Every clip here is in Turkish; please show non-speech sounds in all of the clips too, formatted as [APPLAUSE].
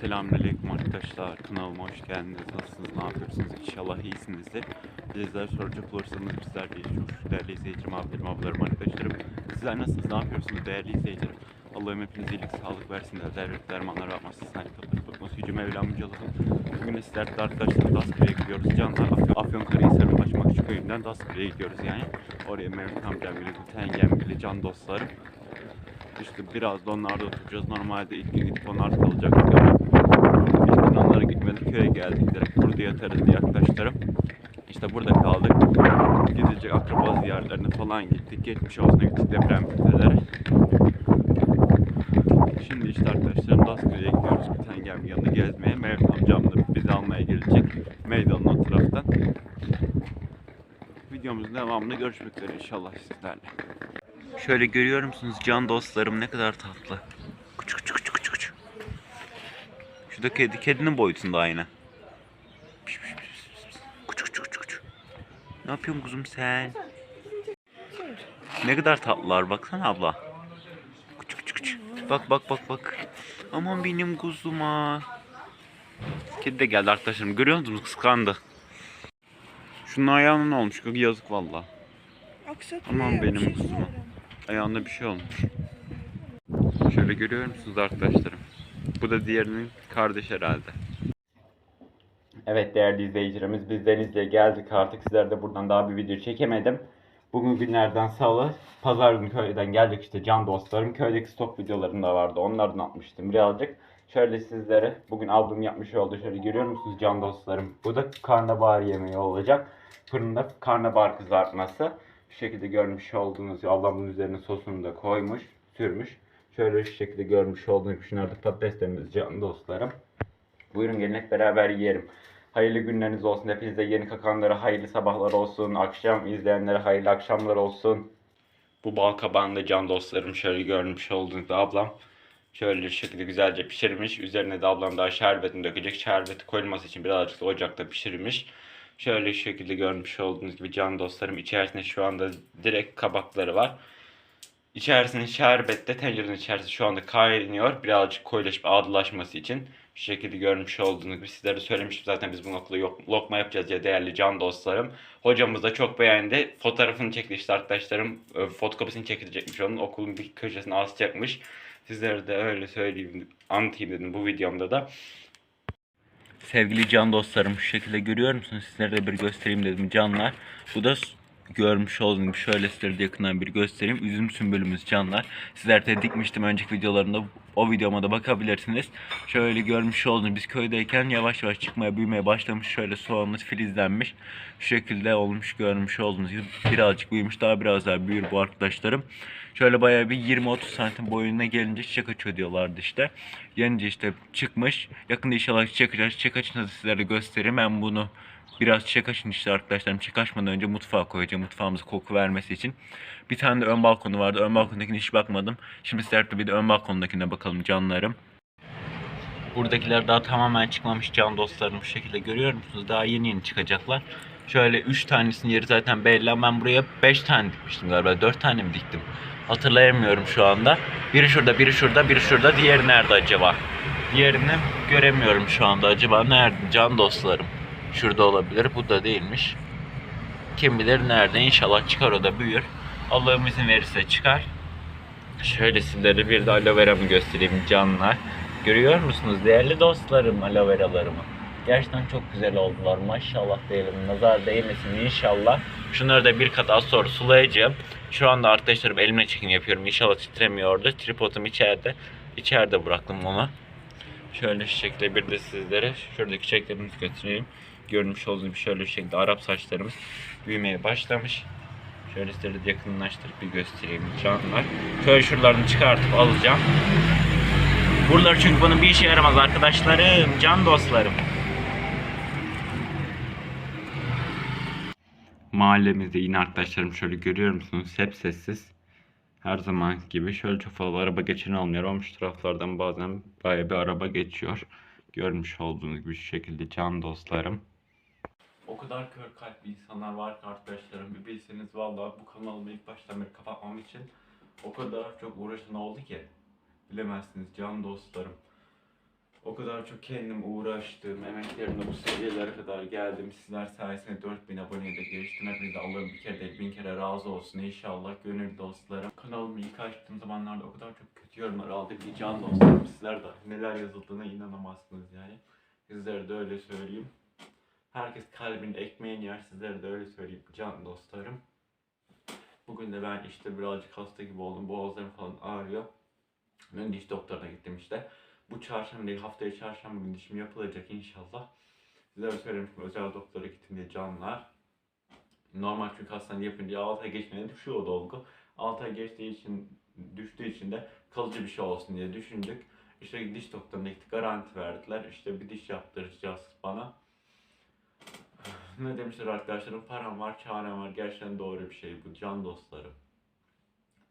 Selamünaleyküm arkadaşlar. Kanalıma hoş geldiniz. Nasılsınız? Ne yapıyorsunuz? İnşallah iyisinizdir. Bizler soracak olursanız bizler de. Çok değerli izleyicilerim, abilerim, ablalarım, arkadaşlarım. Sizler nasılsınız? Ne yapıyorsunuz değerli izleyicilerim? Allah'ım hepinize iyilik, sağlık versin de devlet dermanlar yapmasın. Sahip kapıları tutması yüce Mevlam Yüce Allah'ım. Bugün de sizlerle arkadaşlar Daskırı'ya gidiyoruz. Canlar Afyon, Afyonkarahisar'ın Başmakçı köyünden Daskırı'ya gidiyoruz yani. Oraya Mehmet amcam bile, Tengem bile, can dostlarım. İşte biraz da onlarda oturacağız. Normalde ilk gün gidip onlar kalacaktık ama gün onlara gitmedik. Köye geldik. Direkt burada yatarız diye arkadaşlarım. İşte burada kaldık. Gidecek akraba ziyaretlerine falan gittik. Geçmiş olsun gittik deprem bölgelere. Şimdi işte arkadaşlarım Daskırı'ya gidiyoruz. Bir tane gemi yanına gezmeye. Mevlüt amcam da bizi almaya gelecek. Meydanın o taraftan. Videomuzun devamında görüşmek üzere inşallah sizlerle. Şöyle görüyor musunuz can dostlarım ne kadar tatlı. Küçük küçük küçük küçük küçük. Şu da kedi, kedinin boyutunda aynı. Küçük küçük küçük küçük. Ne yapıyorsun kuzum sen? Ne kadar tatlılar baksana abla. Küçük küçük küçük. Bak bak bak bak. Aman benim kuzuma. Kedi de geldi arkadaşlarım. Görüyor musunuz? Kıskandı. Şunun ayağına ne olmuş? Yazık valla. Aman benim şey söyleyeyim. Ayağında bir şey olmuş. Şöyle görüyor musunuz arkadaşlarım? Bu da diğerinin kardeş herhalde. Evet değerli izleyicilerimiz biz Denizli'ye geldik artık sizler de buradan daha bir video çekemedim. Bugün günlerden salı. Pazar günü köyden geldik işte can dostlarım. Köydeki stok videolarım da vardı. Onlardan atmıştım birazcık. Şöyle sizlere bugün ablam yapmış oldu. Şöyle görüyor musunuz can dostlarım? Bu da karnabahar yemeği olacak. Fırında karnabahar kızartması. Şu şekilde görmüş olduğunuz ablamın üzerine sosunu da koymuş, sürmüş. Şöyle şu şekilde görmüş olduğunuz şunlar da patateslerimiz can dostlarım. Buyurun gelin hep beraber yiyelim. Hayırlı günleriniz olsun. Hepinize yeni kakanlara hayırlı sabahlar olsun. Akşam izleyenlere hayırlı akşamlar olsun. Bu bal kabağında can dostlarım şöyle görmüş olduğunuz ablam şöyle şu şekilde güzelce pişirmiş. Üzerine de ablam daha şerbetini dökecek. Şerbeti koyulması için birazcık da ocakta pişirmiş. Şöyle şekilde görmüş olduğunuz gibi can dostlarım içerisinde şu anda direkt kabakları var. İçerisinde şerbette tencerenin içerisi şu anda kaynıyor. Birazcık koyulaşıp ağırlaşması için. Şu şekilde görmüş olduğunuz gibi sizlere söylemiştim zaten biz bu noktada lokma yapacağız diye değerli can dostlarım. Hocamız da çok beğendi. Fotoğrafını çekti işte arkadaşlarım. e, Fotokopisini çekilecekmiş onun. Okulun bir köşesine asacakmış. Sizlere de öyle söyleyeyim, anlatayım dedim bu videomda da. Sevgili can dostlarım şu şekilde görüyor musunuz? Sizlere de bir göstereyim dedim canlar. Bu da görmüş olduğunuz şöyle sizlere de yakından bir göstereyim. Üzüm sümbülümüz canlar. Sizler de dikmiştim önceki videolarımda. O videoma da bakabilirsiniz. Şöyle görmüş olduğunuz biz köydeyken yavaş yavaş çıkmaya büyümeye başlamış. Şöyle soğanımız filizlenmiş. Şu şekilde olmuş görmüş olduğunuz gibi birazcık büyümüş. Daha biraz daha büyür bu arkadaşlarım. Şöyle bayağı bir 20-30 santim boyuna gelince çiçek açıyor diyorlardı işte. Gelince işte çıkmış. Yakında inşallah çiçek açar. Çiçek açınca sizlere göstereyim. Ben bunu biraz çiçek açın işte arkadaşlarım. Çiçek açmadan önce mutfağa koyacağım. Mutfağımıza koku vermesi için. Bir tane de ön balkonu vardı. Ön balkondakine hiç bakmadım. Şimdi sizlerle bir de ön balkondakine bakalım canlarım. Buradakiler daha tamamen çıkmamış can dostlarım. Bu şekilde görüyor musunuz? Daha yeni yeni çıkacaklar. Şöyle 3 tanesinin yeri zaten belli. Ben buraya 5 tane dikmiştim galiba. 4 tane mi diktim? Hatırlayamıyorum şu anda. Biri şurada, biri şurada, biri şurada. Diğeri nerede acaba? Diğerini göremiyorum şu anda. Acaba nerede? Can dostlarım. Şurada olabilir. Bu da değilmiş. Kim bilir nerede. İnşallah çıkar o da büyür. Allah'ım izin verirse çıkar. Şöyle sizlere bir de aloe veramı göstereyim canlar. Görüyor musunuz değerli dostlarım aloe veralarımı? Gerçekten çok güzel oldular. Maşallah diyelim. Nazar değmesin inşallah. Şunları da bir kat az sonra sulayacağım. Şu anda arkadaşlarım elimle çekim yapıyorum. İnşallah titremiyordu. Tripodum içeride. İçeride bıraktım onu. Şöyle şu şekilde bir de sizlere şuradaki çiçeklerimizi göstereyim. Görmüş olduğunuz gibi şöyle şu şekilde Arap saçlarımız büyümeye başlamış. Şöyle sizlere yakınlaştırıp bir göstereyim canlar. Şöyle şuralarını çıkartıp alacağım. Buralar çünkü bunun bir işe yaramaz arkadaşlarım, can dostlarım. Mahallemizde yine arkadaşlarım şöyle görüyor musunuz? Hep sessiz. Her zaman gibi şöyle çok fazla araba geçen olmuyor ama şu taraflardan bazen bayağı bir araba geçiyor. Görmüş olduğunuz gibi şu şekilde can dostlarım. O kadar kör kalpli insanlar var ki arkadaşlarım bir bilseniz vallahi bu kanalımı ilk baştan beri kapatmam için o kadar çok uğraşan oldu ki bilemezsiniz can dostlarım. O kadar çok kendim uğraştım. Emeklerimle bu seviyelere kadar geldim. Sizler sayesinde 4000 aboneye de geçtim. Hepinize Allah'ım bir kere değil bin kere razı olsun inşallah gönül dostlarım. Kanalımı ilk açtığım zamanlarda o kadar çok kötü yorumlar aldım ki can dostlarım. Sizler de neler yazıldığına inanamazsınız yani. Sizlere de öyle söyleyeyim. Herkes kalbinin ekmeğini yer. Sizlere de öyle söyleyeyim can dostlarım. Bugün de ben işte birazcık hasta gibi oldum. Boğazlarım falan ağrıyor. Ben diş doktoruna gittim işte. Bu çarşamba değil haftaya çarşamba günü dişim yapılacak inşallah. Sizlere söylemiştim özel doktora gittim diye canlar. Normal çünkü hastanede yapınca 6 ay geçmeden düşüyor o dolgu. 6 ay geçtiği için düştüğü için de kalıcı bir şey olsun diye düşündük. İşte diş doktoruna gittik garanti verdiler. İşte bir diş yaptıracağız bana. Ne demişler arkadaşlarım param var çarem var gerçekten doğru bir şey bu can dostlarım.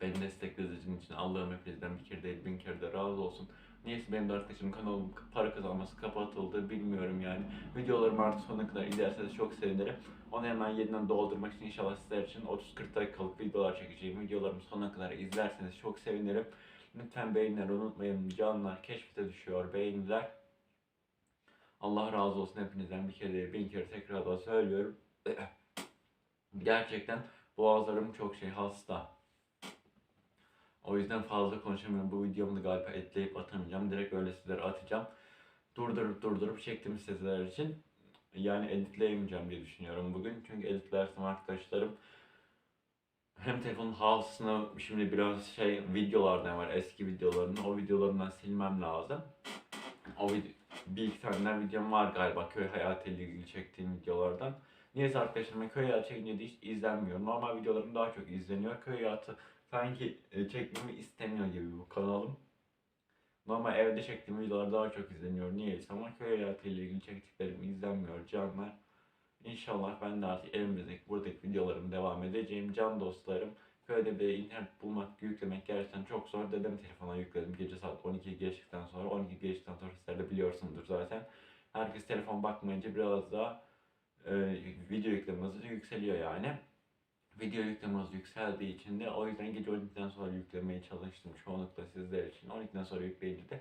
Beni desteklediğiniz için Allah'ım hepinizden bir kere değil bin kere de razı olsun. Niyeyse benim de arkadaşımın kanalım para kazanması kapatıldı bilmiyorum yani. Videolarımı artık sonuna kadar izlerseniz çok sevinirim. Onu hemen yeniden doldurmak için inşallah sizler için 30-40 dakikalık videolar çekeceğim. Videolarımı sonuna kadar izlerseniz çok sevinirim. Lütfen beğenileri unutmayın. Canlar keşfete düşüyor beğeniler. Allah razı olsun hepinizden bir kere değil bin kere tekrar da söylüyorum. [CLEARS THROAT] Gerçekten boğazlarım çok şey hasta. O yüzden fazla konuşamıyorum. Bu videomu da galiba etleyip atamayacağım. Direkt öyle sizlere atacağım. Durdurup durdurup çektim sizler için. Yani editleyemeyeceğim diye düşünüyorum bugün. Çünkü editlersem arkadaşlarım hem telefonun hafızasına şimdi biraz şey videolardan var eski videolarını o videolarından silmem lazım. O video, bir iki tane videom var galiba köy hayatıyla ilgili çektiğim videolardan. Niyeyse arkadaşlarım köy hayatı çekince hiç izlenmiyor. Normal videolarım daha çok izleniyor. Köy hayatı sanki e, çekmemi istemiyor gibi bu kanalım. Normal evde çektiğim videolar daha çok izleniyor niyeyse ama köy hayatıyla ilgili çektiklerim izlenmiyor canlar. İnşallah ben de artık evimizdeki buradaki videolarımı devam edeceğim can dostlarım. Köyde bir internet bulmak, yüklemek gerçekten çok zor. Dedem telefona yükledim gece saat 12 geçtikten sonra. 12 geçtikten sonra sizler de biliyorsunuzdur zaten. Herkes telefon bakmayınca biraz daha e, video yükleme hızı yükseliyor yani. Video yükleme hızı yükseldiği için de o yüzden gece 12'den sonra yüklemeye çalıştım çoğunlukla sizler için. 12'den sonra yükleyince de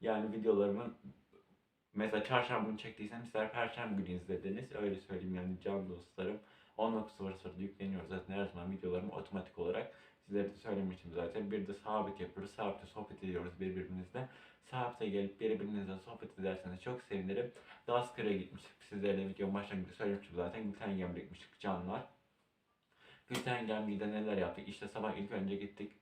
yani videolarımın mesela çarşamba günü çektiysem sizler perşembe günü izlediniz. Öyle söyleyeyim yani can dostlarım. 19.00'da yükleniyor zaten her zaman videolarım otomatik olarak. Sizlere de söylemiştim zaten. Bir de sabit yapıyoruz. Sabitte sohbet ediyoruz birbirimizle. Sabite gelip birbirinizle sohbet ederseniz çok sevinirim. Daskara'ya gitmiştik. Sizlerle video başlangıçta söylemiştim zaten. Gültengem'e gitmiştik canlar. Gültengem'de neler yaptık? İşte sabah ilk önce gittik.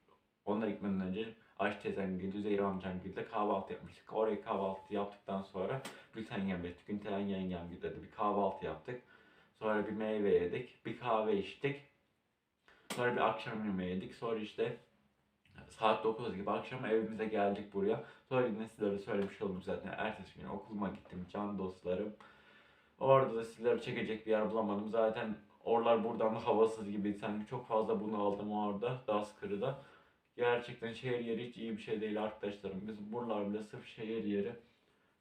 Onlar gitmeden önce Ayşe teyzem girdi, Zehra amcam girdi. Kahvaltı yapmıştık. Oraya kahvaltı yaptıktan sonra Gültengem'e gittik. Gülten yengem girdi. Bir kahvaltı yaptık. Sonra bir meyve yedik. Bir kahve içtik. Sonra bir akşam yemeği yedik. Sonra işte saat 9 gibi akşam evimize geldik buraya. Sonra yine sizlere söylemiş oldum zaten. Ertesi gün okuluma gittim can dostlarım. Orada da sizlere çekecek bir yer bulamadım. Zaten oralar buradan da havasız gibi. Sanki çok fazla bunu aldım orada. Daskırı'da. Gerçekten şehir yeri hiç iyi bir şey değil arkadaşlarım. Biz buralar bile sırf şehir yeri.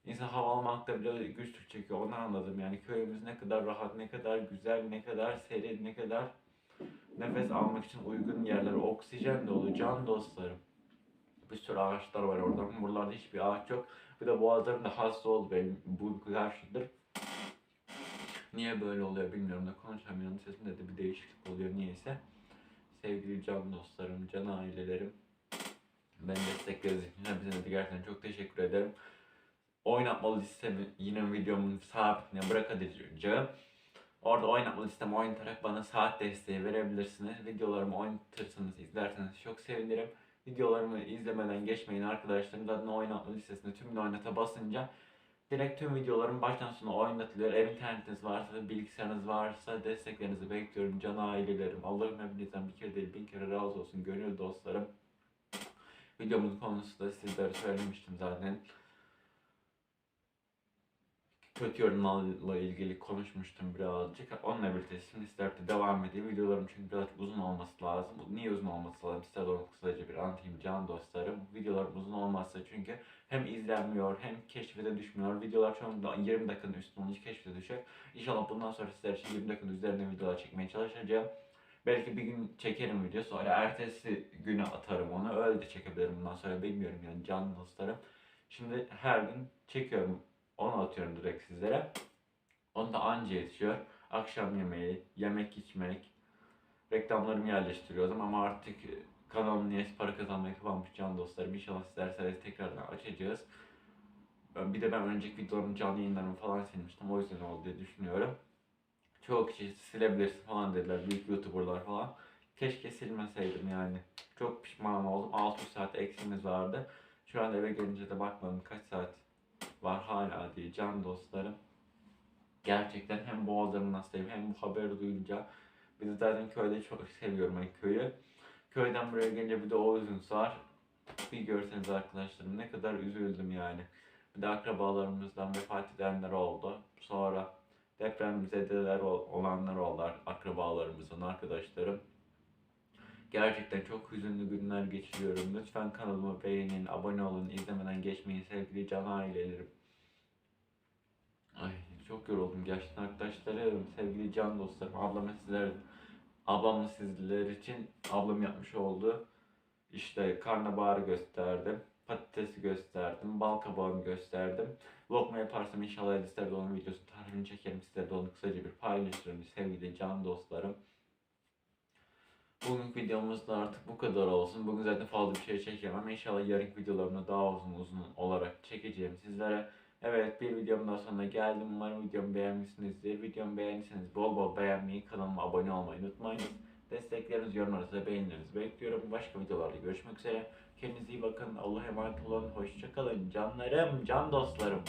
İnsan hava almakta bile güçlük çekiyor. Onu anladım yani köyümüz ne kadar rahat, ne kadar güzel, ne kadar serin, ne kadar nefes almak için uygun yerler, oksijen dolu, can dostlarım. Bir sürü ağaçlar var orada. Buralarda hiçbir ağaç yok. Bir de boğazlarım da hasta oldu benim bu karşıdır. Niye böyle oluyor bilmiyorum da konuşamıyorum. Sesimde de bir değişiklik oluyor niyeyse. Sevgili can dostlarım, can ailelerim. Ben desteklediğiniz için hepinize de gerçekten çok teşekkür ederim oynatmalı listemi yine videomun sabitine bırakacağım. Orada oynatmalı listemi oynatarak bana saat desteği verebilirsiniz. Videolarımı oynatırsınız, izlerseniz çok sevinirim. Videolarımı izlemeden geçmeyin arkadaşlarım. Zaten oynatma listesinde tümünü oynata basınca direkt tüm videolarım baştan sona oynatılıyor. Ev internetiniz varsa, bilgisayarınız varsa desteklerinizi bekliyorum. Can ailelerim. Allah'ım hepinizden bir kere değil bin kere razı olsun. Gönül dostlarım. Videomuzun konusu da sizlere söylemiştim zaten kötü yorumlarla ilgili konuşmuştum birazcık. Onunla birlikte şimdi sizlerle devam edeyim. Videolarım çünkü birazcık uzun olması lazım. Niye uzun olması lazım? Size onu kısaca bir anlatayım can dostlarım. Videolarım uzun olmazsa çünkü hem izlenmiyor hem keşfete düşmüyor. Videolar çoğunlukla 20 dakikanın üstünde hiç keşfete düşer. İnşallah bundan sonra sizler için 20 dakikanın üzerine videolar çekmeye çalışacağım. Belki bir gün çekerim video sonra ertesi güne atarım onu. Öyle de çekebilirim bundan sonra bilmiyorum yani can dostlarım. Şimdi her gün çekiyorum. Onu atıyorum direkt sizlere. Onu da anca yetişiyor. Akşam yemeği, yemek içmek, reklamlarımı yerleştiriyordum ama artık e, kanalım niyeyse para kazanmaya kapanmış can dostlarım. İnşallah sayesinde tekrardan açacağız. Bir de ben önceki videolarımın canlı yayınlarımı falan silmiştim. O yüzden oldu diye düşünüyorum. Çoğu kişi silebilirsin falan dediler. Büyük YouTuber'lar falan. Keşke silmeseydim yani. Çok pişman oldum. 600 saat eksimiz vardı. Şu an eve gelince de bakmadım kaç saat var hala diye can dostlarım. Gerçekten hem boğazlarım hastayım hem bu haberi duyunca bir de zaten köyde çok seviyorum ben köyü. Köyden buraya gelince bir de o üzüntü var. Bir görseniz arkadaşlarım ne kadar üzüldüm yani. Bir de akrabalarımızdan vefat edenler oldu. Sonra depremzedeler ol- olanlar oldu akrabalarımızın, arkadaşlarım. Gerçekten çok hüzünlü günler geçiriyorum. Lütfen kanalımı beğenin, abone olun, izlemeden geçmeyin sevgili can ailelerim. Ay çok yoruldum gerçekten arkadaşlarım, sevgili can dostlarım, ablam sizler, ablamla sizler için ablam yapmış oldu. İşte karnabaharı gösterdim, patatesi gösterdim, bal kabağını gösterdim. Lokma yaparsam inşallah listelerde onun videosunu tarifini çekerim size de onu kısaca bir paylaşırım sevgili can dostlarım. Bugünkü videomuz da artık bu kadar olsun. Bugün zaten fazla bir şey çekemem. İnşallah yarınki videolarımda daha uzun uzun olarak çekeceğim sizlere. Evet bir videom daha sonuna geldim. Umarım videomu beğenmişsinizdir. Videomu beğendiyseniz bol bol beğenmeyi, kanalıma abone olmayı unutmayın. Destekleriniz, yorumlarınızı, beğenilerinizi bekliyorum. Başka videolarda görüşmek üzere. Kendinize iyi bakın. Allah'a emanet olun. Hoşçakalın. Canlarım, can dostlarım.